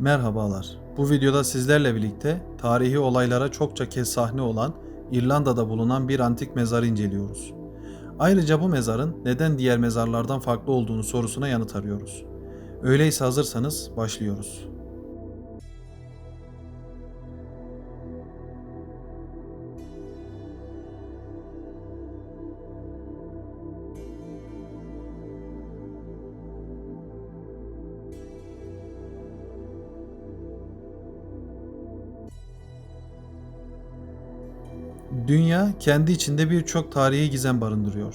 Merhabalar. Bu videoda sizlerle birlikte tarihi olaylara çokça kez sahne olan İrlanda'da bulunan bir antik mezarı inceliyoruz. Ayrıca bu mezarın neden diğer mezarlardan farklı olduğunu sorusuna yanıt arıyoruz. Öyleyse hazırsanız başlıyoruz. Dünya kendi içinde birçok tarihi gizem barındırıyor.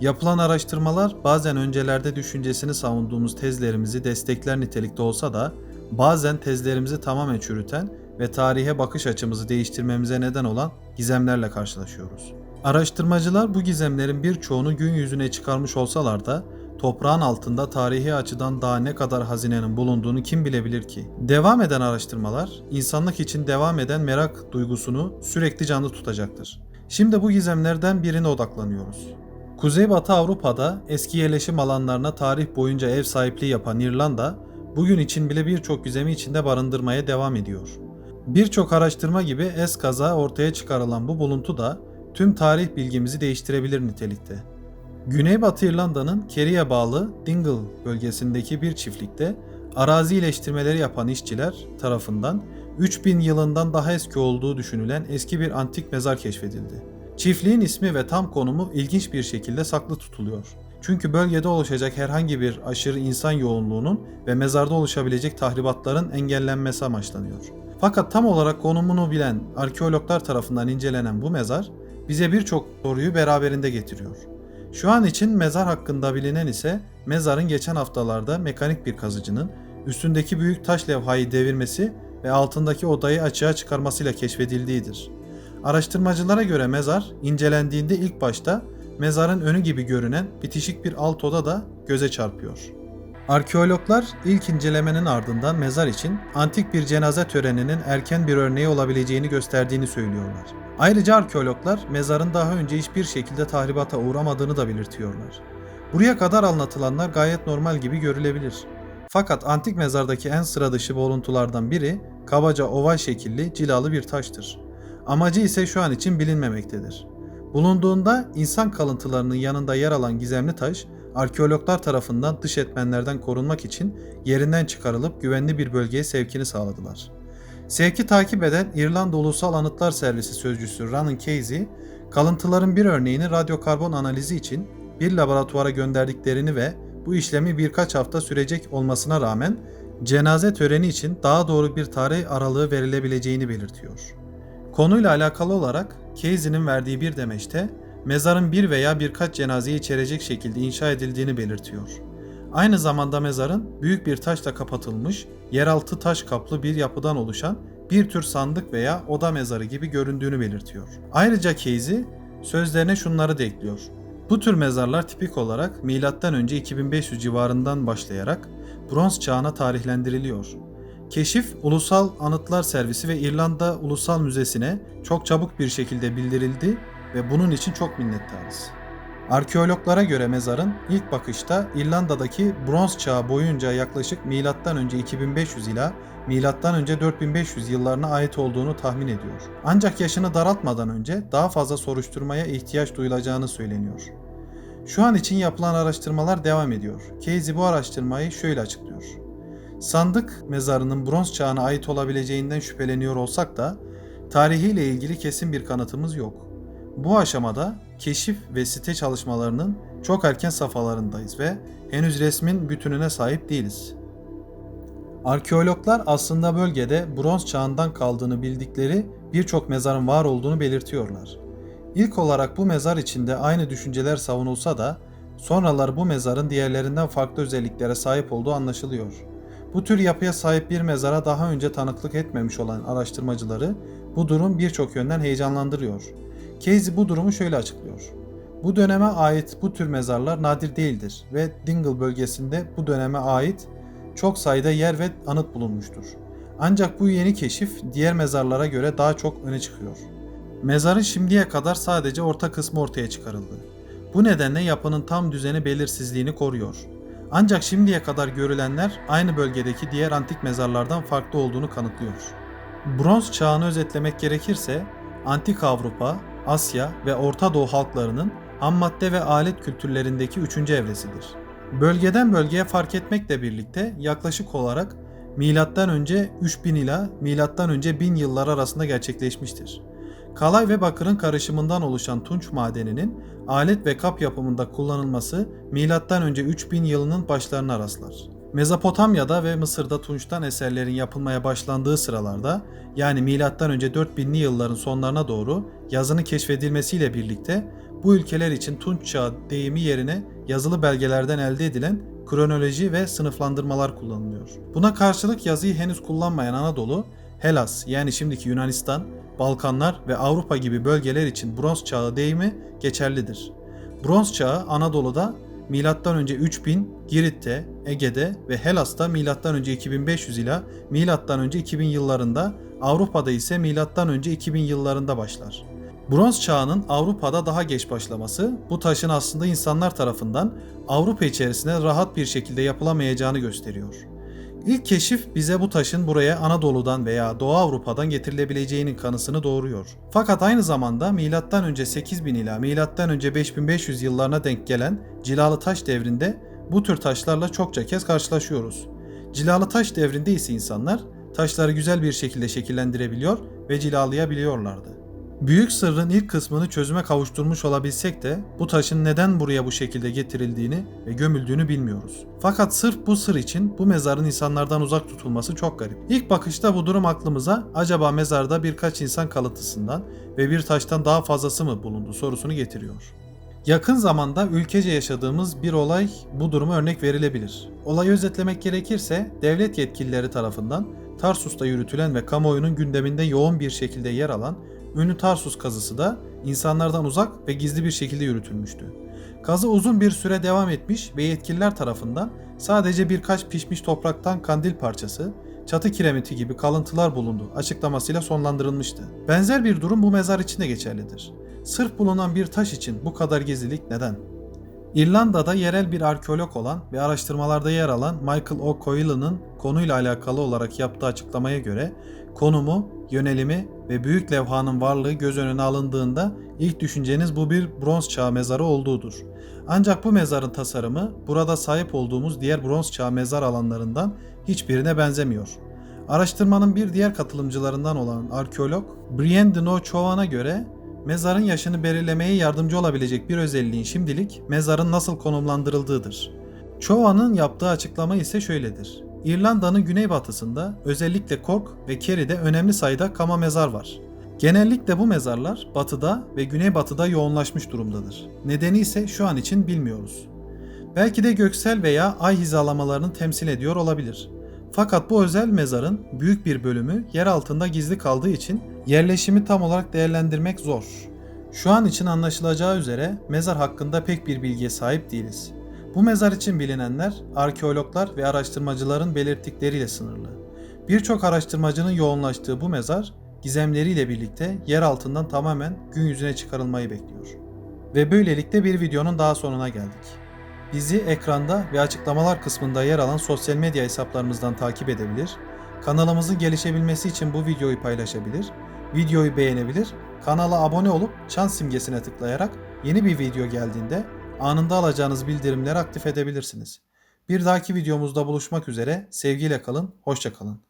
Yapılan araştırmalar bazen öncelerde düşüncesini savunduğumuz tezlerimizi destekler nitelikte olsa da bazen tezlerimizi tamamen çürüten ve tarihe bakış açımızı değiştirmemize neden olan gizemlerle karşılaşıyoruz. Araştırmacılar bu gizemlerin birçoğunu gün yüzüne çıkarmış olsalar da toprağın altında tarihi açıdan daha ne kadar hazinenin bulunduğunu kim bilebilir ki? Devam eden araştırmalar, insanlık için devam eden merak duygusunu sürekli canlı tutacaktır. Şimdi bu gizemlerden birine odaklanıyoruz. Kuzeybatı Avrupa'da eski yerleşim alanlarına tarih boyunca ev sahipliği yapan İrlanda, bugün için bile birçok gizemi içinde barındırmaya devam ediyor. Birçok araştırma gibi eskaza ortaya çıkarılan bu buluntu da tüm tarih bilgimizi değiştirebilir nitelikte. Güneybatı İrlanda'nın Kerry'e bağlı Dingle bölgesindeki bir çiftlikte arazi iyileştirmeleri yapan işçiler tarafından 3000 yılından daha eski olduğu düşünülen eski bir antik mezar keşfedildi. Çiftliğin ismi ve tam konumu ilginç bir şekilde saklı tutuluyor. Çünkü bölgede oluşacak herhangi bir aşırı insan yoğunluğunun ve mezarda oluşabilecek tahribatların engellenmesi amaçlanıyor. Fakat tam olarak konumunu bilen arkeologlar tarafından incelenen bu mezar bize birçok soruyu beraberinde getiriyor. Şu an için mezar hakkında bilinen ise mezarın geçen haftalarda mekanik bir kazıcının üstündeki büyük taş levhayı devirmesi ve altındaki odayı açığa çıkarmasıyla keşfedildiğidir. Araştırmacılara göre mezar incelendiğinde ilk başta mezarın önü gibi görünen bitişik bir alt oda da göze çarpıyor. Arkeologlar ilk incelemenin ardından mezar için antik bir cenaze töreninin erken bir örneği olabileceğini gösterdiğini söylüyorlar. Ayrıca arkeologlar mezarın daha önce hiçbir şekilde tahribata uğramadığını da belirtiyorlar. Buraya kadar anlatılanlar gayet normal gibi görülebilir. Fakat antik mezardaki en sıra dışı buluntulardan biri kabaca oval şekilli cilalı bir taştır. Amacı ise şu an için bilinmemektedir. Bulunduğunda insan kalıntılarının yanında yer alan gizemli taş, arkeologlar tarafından dış etmenlerden korunmak için yerinden çıkarılıp güvenli bir bölgeye sevkini sağladılar. Sevki takip eden İrlanda Ulusal Anıtlar Servisi sözcüsü Ronan Casey, kalıntıların bir örneğini radyokarbon analizi için bir laboratuvara gönderdiklerini ve bu işlemi birkaç hafta sürecek olmasına rağmen cenaze töreni için daha doğru bir tarih aralığı verilebileceğini belirtiyor. Konuyla alakalı olarak Casey'nin verdiği bir demeçte mezarın bir veya birkaç cenazeyi içerecek şekilde inşa edildiğini belirtiyor. Aynı zamanda mezarın büyük bir taşla kapatılmış, yeraltı taş kaplı bir yapıdan oluşan bir tür sandık veya oda mezarı gibi göründüğünü belirtiyor. Ayrıca Casey sözlerine şunları da ekliyor. Bu tür mezarlar tipik olarak M.Ö. 2500 civarından başlayarak bronz çağına tarihlendiriliyor. Keşif Ulusal Anıtlar Servisi ve İrlanda Ulusal Müzesi'ne çok çabuk bir şekilde bildirildi ve bunun için çok minnettarız. Arkeologlara göre mezarın ilk bakışta İrlanda'daki bronz çağı boyunca yaklaşık M.Ö. 2500 ila M.Ö. 4500 yıllarına ait olduğunu tahmin ediyor. Ancak yaşını daraltmadan önce daha fazla soruşturmaya ihtiyaç duyulacağını söyleniyor. Şu an için yapılan araştırmalar devam ediyor. Casey bu araştırmayı şöyle açıklıyor. Sandık mezarının bronz çağına ait olabileceğinden şüpheleniyor olsak da tarihiyle ilgili kesin bir kanıtımız yok. Bu aşamada keşif ve site çalışmalarının çok erken safhalarındayız ve henüz resmin bütününe sahip değiliz. Arkeologlar aslında bölgede bronz çağından kaldığını bildikleri birçok mezarın var olduğunu belirtiyorlar. İlk olarak bu mezar içinde aynı düşünceler savunulsa da sonralar bu mezarın diğerlerinden farklı özelliklere sahip olduğu anlaşılıyor. Bu tür yapıya sahip bir mezara daha önce tanıklık etmemiş olan araştırmacıları bu durum birçok yönden heyecanlandırıyor. Casey bu durumu şöyle açıklıyor. Bu döneme ait bu tür mezarlar nadir değildir ve Dingle bölgesinde bu döneme ait çok sayıda yer ve anıt bulunmuştur. Ancak bu yeni keşif diğer mezarlara göre daha çok öne çıkıyor. Mezarın şimdiye kadar sadece orta kısmı ortaya çıkarıldı. Bu nedenle yapının tam düzeni belirsizliğini koruyor. Ancak şimdiye kadar görülenler aynı bölgedeki diğer antik mezarlardan farklı olduğunu kanıtlıyor. Bronz çağını özetlemek gerekirse Antik Avrupa, Asya ve Orta Doğu halklarının ham madde ve alet kültürlerindeki üçüncü evresidir. Bölgeden bölgeye fark etmekle birlikte yaklaşık olarak milattan önce 3000 ila milattan önce 1000 yıllar arasında gerçekleşmiştir. Kalay ve bakırın karışımından oluşan tunç madeninin alet ve kap yapımında kullanılması milattan önce 3000 yılının başlarına rastlar. Mezopotamya'da ve Mısır'da tunçtan eserlerin yapılmaya başlandığı sıralarda yani önce 4000'li yılların sonlarına doğru yazının keşfedilmesiyle birlikte bu ülkeler için tunç çağı deyimi yerine yazılı belgelerden elde edilen kronoloji ve sınıflandırmalar kullanılıyor. Buna karşılık yazıyı henüz kullanmayan Anadolu, Helas yani şimdiki Yunanistan, Balkanlar ve Avrupa gibi bölgeler için bronz çağı deyimi geçerlidir. Bronz çağı Anadolu'da milattan önce 3000, Girit'te, Ege'de ve Helas'ta milattan önce 2500 ila milattan önce 2000 yıllarında, Avrupa'da ise milattan önce 2000 yıllarında başlar. Bronz çağının Avrupa'da daha geç başlaması, bu taşın aslında insanlar tarafından Avrupa içerisinde rahat bir şekilde yapılamayacağını gösteriyor. İlk keşif bize bu taşın buraya Anadolu'dan veya Doğu Avrupa'dan getirilebileceğinin kanısını doğuruyor. Fakat aynı zamanda önce 8000 ila önce 5500 yıllarına denk gelen cilalı taş devrinde bu tür taşlarla çokça kez karşılaşıyoruz. Cilalı taş devrinde ise insanlar taşları güzel bir şekilde şekillendirebiliyor ve cilalayabiliyorlardı. Büyük sırrın ilk kısmını çözüme kavuşturmuş olabilsek de bu taşın neden buraya bu şekilde getirildiğini ve gömüldüğünü bilmiyoruz. Fakat sırf bu sır için bu mezarın insanlardan uzak tutulması çok garip. İlk bakışta bu durum aklımıza acaba mezarda birkaç insan kalıtısından ve bir taştan daha fazlası mı bulundu sorusunu getiriyor. Yakın zamanda ülkece yaşadığımız bir olay bu duruma örnek verilebilir. Olayı özetlemek gerekirse devlet yetkilileri tarafından Tarsus'ta yürütülen ve kamuoyunun gündeminde yoğun bir şekilde yer alan ünlü Tarsus kazısı da insanlardan uzak ve gizli bir şekilde yürütülmüştü. Kazı uzun bir süre devam etmiş ve yetkililer tarafından sadece birkaç pişmiş topraktan kandil parçası, çatı kiremiti gibi kalıntılar bulundu açıklamasıyla sonlandırılmıştı. Benzer bir durum bu mezar için de geçerlidir. Sırf bulunan bir taş için bu kadar gizlilik neden? İrlanda'da yerel bir arkeolog olan ve araştırmalarda yer alan Michael O'Coyle'ın konuyla alakalı olarak yaptığı açıklamaya göre konumu, yönelimi ve büyük levhanın varlığı göz önüne alındığında ilk düşünceniz bu bir bronz çağı mezarı olduğudur. Ancak bu mezarın tasarımı burada sahip olduğumuz diğer bronz çağı mezar alanlarından hiçbirine benzemiyor. Araştırmanın bir diğer katılımcılarından olan arkeolog Brian Dino Chovan'a göre mezarın yaşını belirlemeye yardımcı olabilecek bir özelliğin şimdilik mezarın nasıl konumlandırıldığıdır. Chovan'ın yaptığı açıklama ise şöyledir. İrlanda'nın güneybatısında özellikle Cork ve Kerry'de önemli sayıda kama mezar var. Genellikle bu mezarlar batıda ve güneybatıda yoğunlaşmış durumdadır. Nedeni ise şu an için bilmiyoruz. Belki de göksel veya ay hizalamalarını temsil ediyor olabilir. Fakat bu özel mezarın büyük bir bölümü yer altında gizli kaldığı için yerleşimi tam olarak değerlendirmek zor. Şu an için anlaşılacağı üzere mezar hakkında pek bir bilgiye sahip değiliz. Bu mezar için bilinenler arkeologlar ve araştırmacıların belirttikleriyle sınırlı. Birçok araştırmacının yoğunlaştığı bu mezar gizemleriyle birlikte yer altından tamamen gün yüzüne çıkarılmayı bekliyor. Ve böylelikle bir videonun daha sonuna geldik. Bizi ekranda ve açıklamalar kısmında yer alan sosyal medya hesaplarımızdan takip edebilir, kanalımızın gelişebilmesi için bu videoyu paylaşabilir, videoyu beğenebilir, kanala abone olup çan simgesine tıklayarak yeni bir video geldiğinde anında alacağınız bildirimleri aktif edebilirsiniz. Bir dahaki videomuzda buluşmak üzere, sevgiyle kalın, hoşça kalın.